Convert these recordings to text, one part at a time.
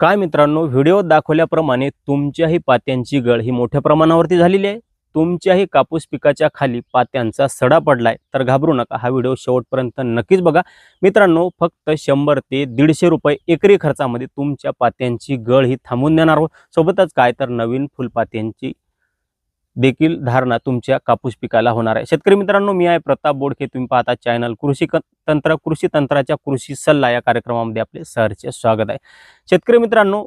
काय मित्रांनो व्हिडिओ दाखवल्याप्रमाणे तुमच्याही पात्यांची गळ ही मोठ्या प्रमाणावरती झालेली आहे. तुमच्याही कापूस पिकाच्या खाली पात्यांचा सडा पडलाय तर घाबरू नका. हा व्हिडिओ शेवटपर्यंत नक्कीच बघा. मित्रांनो फक्त शंभर ते दीडशे रुपये एकरी खर्चामध्ये तुमच्या पात्यांची गळ ही थांबून देणार आहोत. सोबतच काय तर नवीन फुलपात्यांची देखील धारणा तुमच्या कापूस पिकाला होणार आहे. शेतकरी मित्रांनो मी आहे प्रताप बोडके. तुम्ही पाहता चॅनल कृषी क- तंत्र कृषी तंत्राच्या कृषी सल्ला या कार्यक्रमामध्ये आपले सहरचे स्वागत आहे. शेतकरी मित्रांनो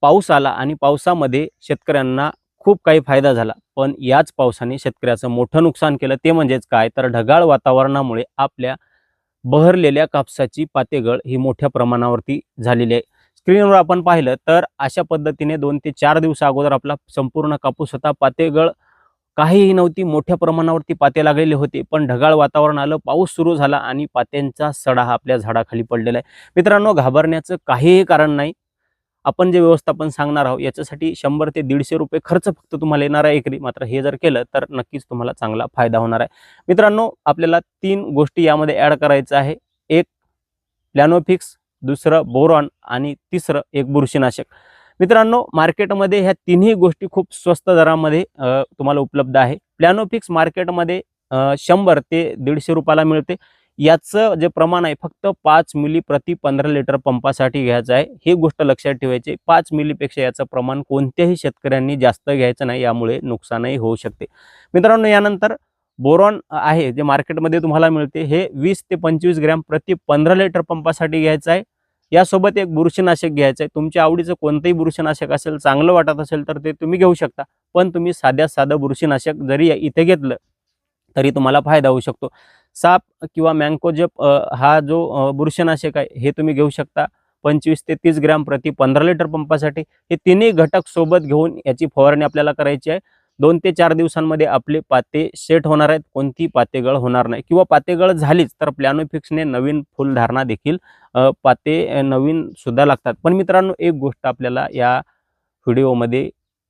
पाऊस आला आणि पावसामध्ये शेतकऱ्यांना खूप काही फायदा झाला. पण याच पावसाने शेतकऱ्याचं मोठं नुकसान केलं. ते म्हणजेच काय? तर ढगाळ वातावरणामुळे आपल्या बहरलेल्या कापसाची पातेगळ ही मोठ्या प्रमाणावरती झालेली आहे. स्क्रीनवर आपण पाहिलं तर अशा पद्धतीने दोन ते चार दिवसा अगोदर आपला संपूर्ण कापूस होता. पातेगळ काहीही नव्हती. मोठ्या प्रमाणावरती पाते लागलेले होते. पण ढगाळ वातावरण आलं पाऊस सुरू झाला आणि पात्यांचा सडा हा आपल्या झाडाखाली पडलेला आहे. मित्रांनो घाबरण्याचं काहीही कारण नाही. आपण जे व्यवस्थापन सांगणार आहोत याच्यासाठी शंभर ते दीडशे रुपये खर्च फक्त तुम्हाला येणार आहे एकरी. मात्र हे जर केलं तर नक्कीच तुम्हाला चांगला फायदा होणार आहे. मित्रांनो आपल्याला तीन गोष्टी यामध्ये ॲड करायचं आहे. एक प्लॅनोफिक्स दुसरं बोरॉन आणि तिसरं एक बुरशीनाशक. मित्रांनो मार्केटमध्ये ह्या तिन्ही गोष्टी खूप स्वस्त दरामध्ये तुम्हाला उपलब्ध आहे. प्लॅनोफिक्स मार्केटमध्ये शंभर ते दीडशे रुपयाला मिळते. याचं जे प्रमाण आहे फक्त पाच मिली प्रति पंधरा लिटर पंपासाठी घ्यायचं आहे. ही गोष्ट लक्षात ठेवायची पाच मिलीपेक्षा याचं प्रमाण कोणत्याही शेतकऱ्यांनी जास्त घ्यायचं नाही यामुळे नुकसानही होऊ शकते. मित्रांनो यानंतर बोरॉन आहे जे मार्केटमध्ये तुम्हाला मिळते हे वीस ते पंचवीस ग्रॅम प्रति पंधरा लिटर पंपासाठी घ्यायचं आहे. यासोबत एक बुरशीनाशक घ्यायचं आहे. तुमच्या आवडीचं कोणतंही बुरशीनाशक असेल चांगलं वाटत असेल तर ते तुम्ही घेऊ शकता. पण तुम्ही साध्या साधं बुरशीनाशक जरी इथे घेतलं तरी तुम्हाला फायदा होऊ शकतो. साप किंवा मँकोजप हा जो बुरशीनाशक आहे हे तुम्ही घेऊ शकता. पंचवीस ते तीस ग्रॅम प्रति पंधरा लिटर पंपासाठी. हे तिन्ही घटक सोबत घेऊन याची फवारणी आपल्याला करायची आहे. दोन ते चार दिवसांमध्ये आपले पाते सेट होणार आहेत. कोणती पातेगळ होणार नाही. किंवा पातेगळ झालीच तर प्लॅनोफिक्सने नवीन फुलधारणा देखील पाते नवीन सुद्धा लागतात. पण मित्रांनो एक गोष्ट आपल्याला या व्हिडिओमध्ये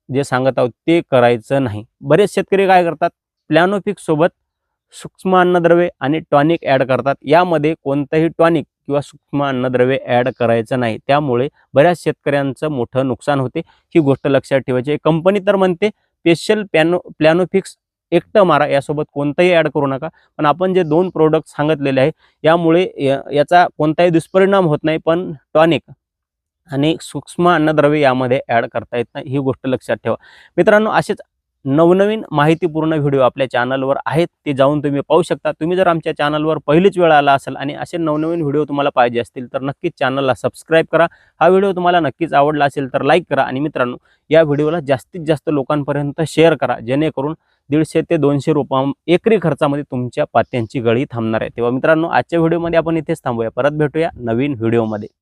जे सांगत आहोत ते करायचं नाही. बरेच शेतकरी काय करतात? प्लॅनोफिक्ससोबत सूक्ष्म अन्नद्रव्ये आणि टॉनिक ॲड करतात. यामध्ये कोणतंही टॉनिक किंवा सूक्ष्म अन्नद्रव्ये ॲड करायचं नाही. त्यामुळे बऱ्याच शेतकऱ्यांचं मोठं नुकसान होते. ही गोष्ट लक्षात ठेवायची कंपनी तर म्हणते स्पेशल प्लॅनो प्लॅनोफिक्स एकटं मारा यासोबत कोणतंही ॲड करू नका. पण आपण जे दोन प्रोडक्ट सांगितलेले आहे यामुळे या- याचा कोणताही दुष्परिणाम होत नाही पण टॉनिक आणि सूक्ष्म अन्नद्रव्ये यामध्ये ॲड करता येत नाही ही गोष्ट लक्षात ठेवा. मित्रांनो असेच नवनवीन माहितीपूर्ण व्हिडिओ आपल्या चॅनलवर आहेत ते जाऊन तुम्ही पाहू शकता. तुम्ही जर आमच्या चॅनलवर पहिलीच वेळ आला असेल आणि असे नवनवीन व्हिडिओ तुम्हाला पाहिजे असतील तर नक्कीच चॅनलला सबस्क्राईब करा. हा व्हिडिओ तुम्हाला नक्कीच आवडला असेल तर लाईक करा आणि मित्रांनो या व्हिडिओला जास्तीत जास्त लोकांपर्यंत शेअर करा जेणेकरून दीडशे ते दोनशे रुपया एकरी खर्चामध्ये तुमच्या पात्यांची गळी थांबणार आहे. तेव्हा मित्रांनो आजच्या व्हिडिओमध्ये आपण इथेच थांबूया. परत भेटूया नवीन व्हिडिओमध्ये.